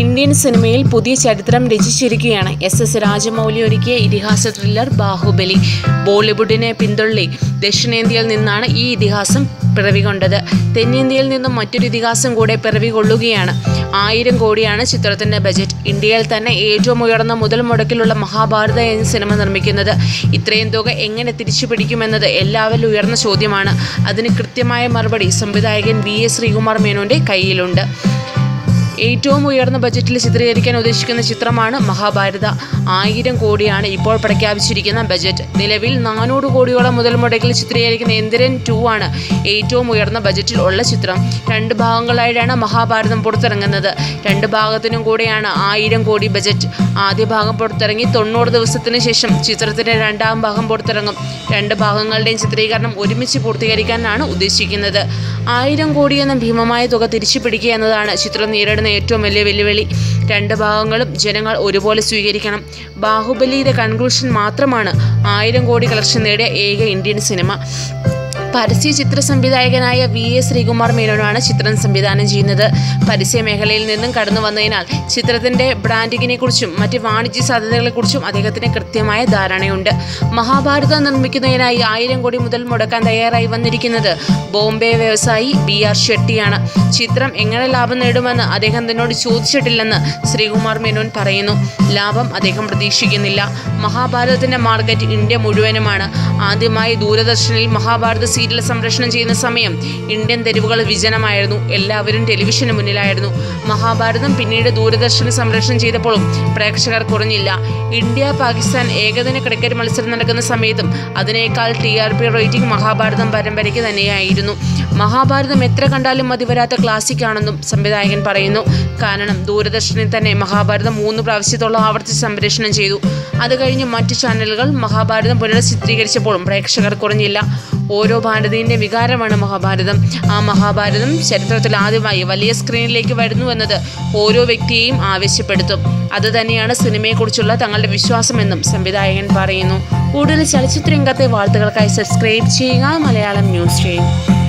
Indian സിനിമയിൽ പുതിയ ചരിത്രം രചിച്ചിരിക്കുകയാണ് എസ് എസ് രാജമൗലി ഒരുക്കിയ ഇതിഹാസ ത്രില്ലർ ബാഹുബലി. ബോളിവുഡിനെ പിന്തള്ളി ദക്ഷിണേന്ത്യയിൽ നിന്നാണ് ഈ ഇതിഹാസം പിറവികൊണ്ടത്. തെന്നിന്ത്യയിൽ നിന്നും മറ്റൊരു ഇതിഹാസം കൂടെ പിറവികൊള്ളുകയാണ്. ആയിരം കോടിയാണ് ചിത്രത്തിന്റെ ബജറ്റ് ഇന്ത്യയിൽ തന്നെ ഏറ്റവും ഉയർന്ന മുതൽ മുടക്കിലുള്ള മഹാഭാരത എന്ന സിനിമ നിർമ്മിക്കുന്നത്. ഇത്രയും തുക എങ്ങനെ തിരിച്ചു പിടിക്കുമെന്നത് എല്ലാവരിലും ഉയർന്ന ചോദ്യമാണ്. അതിന് കൃത്യമായ മറുപടി സംവിധായകൻ വി എസ് ശ്രീകുമാർ മേനോന്റെ കയ്യിലുണ്ട്. ഏറ്റവും ഉയർന്ന ബജറ്റിൽ ചിത്രീകരിക്കാൻ ഉദ്ദേശിക്കുന്ന ചിത്രമാണ് മഹാഭാരത. ആയിരം കോടിയാണ് ഇപ്പോൾ പ്രഖ്യാപിച്ചിരിക്കുന്ന ബജറ്റ്. നിലവിൽ നാനൂറ് കോടിയോളം മുതൽ മുടക്കിൽ ചിത്രീകരിക്കുന്ന എന്തിരൻ ടു ആണ് ഏറ്റവും ഉയർന്ന ബജറ്റിൽ ഉള്ള ചിത്രം. രണ്ട് ഭാഗങ്ങളായിട്ടാണ് മഹാഭാരതം പുറത്തിറങ്ങുന്നത്. രണ്ട് ഭാഗത്തിനും കൂടെയാണ് ആയിരം കോടി ബജറ്റ്. ആദ്യ ഭാഗം പുറത്തിറങ്ങി തൊണ്ണൂറ് ദിവസത്തിന് ശേഷം ചിത്രത്തിന്റെ രണ്ടാം ഭാഗം പുറത്തിറങ്ങും. രണ്ട് ഭാഗങ്ങളുടെയും ചിത്രീകരണം ഒരുമിച്ച് പൂർത്തീകരിക്കാനാണ് ഉദ്ദേശിക്കുന്നത്. ആയിരം കോടി എന്ന ഭീമമായ തുക തിരിച്ചു പിടിക്കുക എന്നതാണ് ചിത്രം നേരിടുന്ന ഏറ്റവും വലിയ വെല്ലുവിളി. രണ്ട് ഭാഗങ്ങളും ജനങ്ങൾ ഒരുപോലെ സ്വീകരിക്കണം. ബാഹുബലിയുടെ കൺക്ലൂഷൻ മാത്രമാണ് ആയിരം കോടി കളക്ഷൻ നേടിയ ഏക ഇന്ത്യൻ സിനിമ പരസ്യ ചിത്ര സംവിധായകനായ വി എസ് ശ്രീകുമാർ മേനോനാണ് ചിത്രം സംവിധാനം ചെയ്യുന്നത്. പരസ്യ മേഖലയിൽ നിന്നും കടന്നു വന്നതിനാൽ ചിത്രത്തിന്റെ ബ്രാൻഡിങ്ങിനെ കുറിച്ചും മറ്റ് വാണിജ്യ സാധ്യതകളെക്കുറിച്ചും അദ്ദേഹത്തിന് കൃത്യമായ ധാരണയുണ്ട്. മഹാഭാരതം നിർമ്മിക്കുന്നതിനായി ആയിരം കോടി മുതൽ മുടക്കാൻ തയ്യാറായി വന്നിരിക്കുന്നത് ബോംബെ വ്യവസായി ബി ആർ ഷെട്ടിയാണ്. ചിത്രം എങ്ങനെ ലാഭം നേടുമെന്ന് അദ്ദേഹം തന്നോട് ചോദിച്ചിട്ടില്ലെന്ന് ശ്രീകുമാർ മേനോൻ പറയുന്നു. ലാഭം അദ്ദേഹം പ്രതീക്ഷിക്കുന്നില്ല. മഹാഭാരതത്തിന്റെ മാർക്കറ്റ് ഇന്ത്യ മുഴുവനുമാണ്. ആദ്യമായി ദൂരദർശനിൽ മഹാഭാരത സീരിയൽ സംപ്രേഷണം ചെയ്യുന്ന സമയം ഇന്ത്യൻ തെരുവുകൾ വിജനമായിരുന്നു. എല്ലാവരും ടെലിവിഷന് മുന്നിലായിരുന്നു. മഹാഭാരതം പിന്നീട് ദൂരദർശന് സംപ്രേഷണം ചെയ്തപ്പോഴും പ്രേക്ഷകർ കുറഞ്ഞില്ല. ഇന്ത്യ പാകിസ്ഥാൻ ഏകദിന ക്രിക്കറ്റ് മത്സരം നടക്കുന്ന സമയത്തും അതിനേക്കാൾ T R P rating Mahabharatham പരമ്പരയ്ക്ക് തന്നെയായിരുന്നു. മഹാഭാരതം എത്ര കണ്ടാലും മതിവരാത്ത ക്ലാസിക് ആണെന്നും സംവിധായകൻ പറയുന്നു. കാരണം ദൂരദർശനിൽ തന്നെ മഹാഭാരതം മൂന്ന് പ്രാവശ്യത്തോളം ആവർത്തിച്ച് സംപ്രേഷണം ചെയ്തു. അത് കഴിഞ്ഞ് മറ്റ് ചാനലുകൾ മഹാഭാരതം പുനഃചിത്രീകരിച്ചപ്പോഴും പ്രേക്ഷകർ കുറഞ്ഞില്ല. ഓരോ ഭാരതീയന്റെ വികാരമാണ് മഹാഭാരതം. ആ മഹാഭാരതം ചരിത്രത്തിൽ ആദ്യമായി വലിയ സ്ക്രീനിലേക്ക് വരുന്നു എന്നത് ഓരോ വ്യക്തിയെയും ആവശ്യപ്പെടുത്തും അത് തന്നെയാണ് സിനിമയെക്കുറിച്ചുള്ള തങ്ങളുടെ വിശ്വാസമെന്നും സംവിധായകൻ പറയുന്നു. കൂടുതൽ ചലച്ചിത്ര രംഗത്തെ വാർത്തകൾക്കായി സബ്സ്ക്രൈബ് ചെയ്യുക. മലയാളം ന്യൂസ് ചെയ്യും